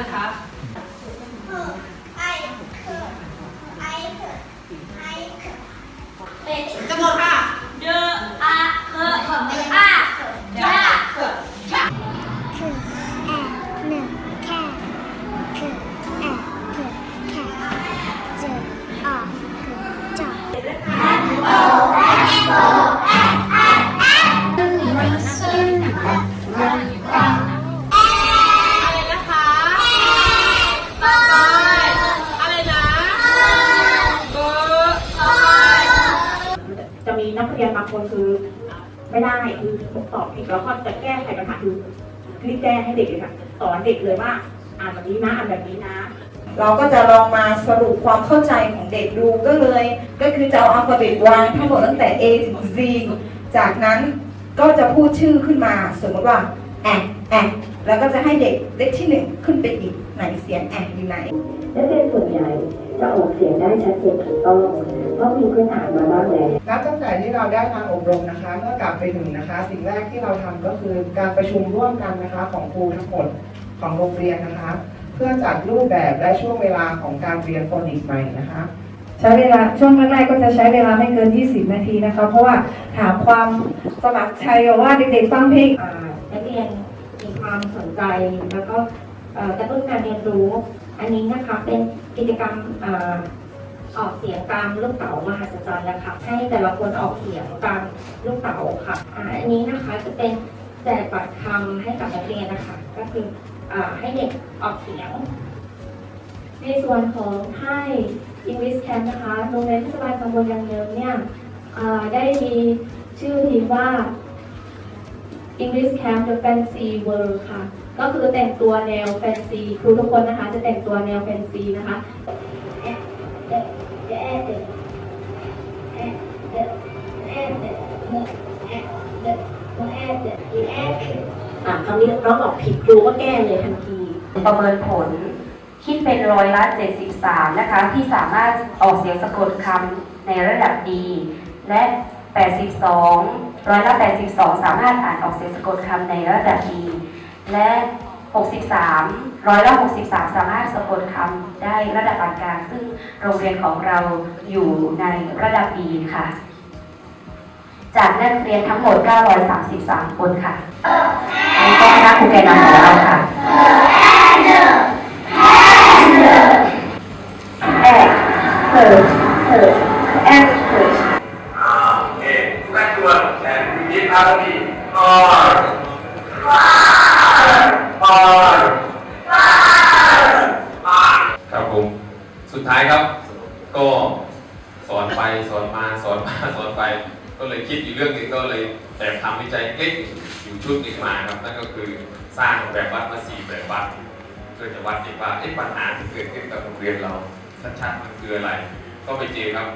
นะคะ เรียนบางคนคือไม่ได้คือตอบผิดแล้วก็จะแก้ไขปัญหาคือรีบแก้ให้เด็กเลยค่ะสอนเด็กเลยว่าอ่านแบบนี้นะอ่านแบบนี้นะเราก็จะลองมาสรุปความเข้าใจของเด็กดูก็เลย ก็คือจะเอาอัลฟาเบตวางทั้งหมดตั้งแต่ A ถึง Z จากนั้นก็จะพูดชื่อขึ้นมาสมมติว่าแอะแอะแล้วก็จะให้เด็กเลขที่หนึ่งขึ้นไปอีกไหนเสียงแอะอยู่ไหนนักเรียนส่วนใหญ่ จะออกเสียงได้ชัดเจนถูกต้องเพราะมีพื้นฐานมาบ้างแล้วนับตั้งแต่ที่เราได้มาอบรมนะคะ เมื่อกลับไปถึงนะคะ สิ่งแรกที่เราทำก็คือการประชุมร่วมกันนะคะของครูทั้งหมดของโรงเรียนนะคะ เพื่อจัดรูปแบบและช่วงเวลาของการเรียนโฟนิกส์ใหม่นะคะใช้เวลาช่วงแรกๆก็จะใช้เวลาไม่เกิน 20 นาทีนะคะ เพราะว่าถามความสมัครใจว่าเด็กๆฟังเพลงอ่านักเรียนมีความสนใจแล้วก็เอ่อกระตุ้นการเรียนรู้ อันนี้นะคะเป็นกิจกรรมออกเสียงตามลูกเต๋ามหัศจรรย์นะคะให้แต่ละคนออกเสียงตามลูกเต๋าค่ะอันนี้นะคะจะเป็นแจกบัตรคำให้กับนักเรียนนะคะ ก็คืออให้เด็กออกเสียง ในส่วนของไทย English Camp นะคะโรงเรียนเทศบาลตำบลยางเยิมเนี่ยได้มีชื่อทีมว่า English Camp The Fancy World ค่ะ ก็คือแต่งตัวแนวแฟนซีครูทุกคนนะคะ จะแต่งตัวแนวแฟนซีนะคะอ่าคำนี้น้องบอกผิดครูก็แก้เลยทันที ประเมินผลคิดเป็นร้อยละ73 นะคะ ที่สามารถออกเสียงสะกดคำในระดับดี และ 82 ร้อยละ 82 สามารถอ่านออกเสียงสะกดคำในระดับดี และ 63 ร้อยละ63 สามารถสะกดคำได้ระดับปานกลาง ซึ่งโรงเรียนของเราอยู่ในระดับดีค่ะ จากนักเรียนทั้งหมด 933 คนค่ะอันนี้ก็คณะครูแกนนำของเราค่ะแอบเถิดเถิดแอบเถิด โอเคแรกตัวแอนยิ้มครับพี่ออร์ออร์ครับผม สุดท้ายครับ ก็ส อนไปสอนมาสอนมาสอนไป ก็เลยคิดอีกเรื่องนึงก็เลยแต่ทำวิจัยคลิกอยู่ชุดหนึ่งมาครับนั่นก็คือสร้างแบบวัดมาสี่แบบวัดเพื่อจะวัดอีกว่าปัญหาที่เกิดขึ้นกับโรงเรียนเราชัดๆมันคืออะไร ก็ไปเจอครับ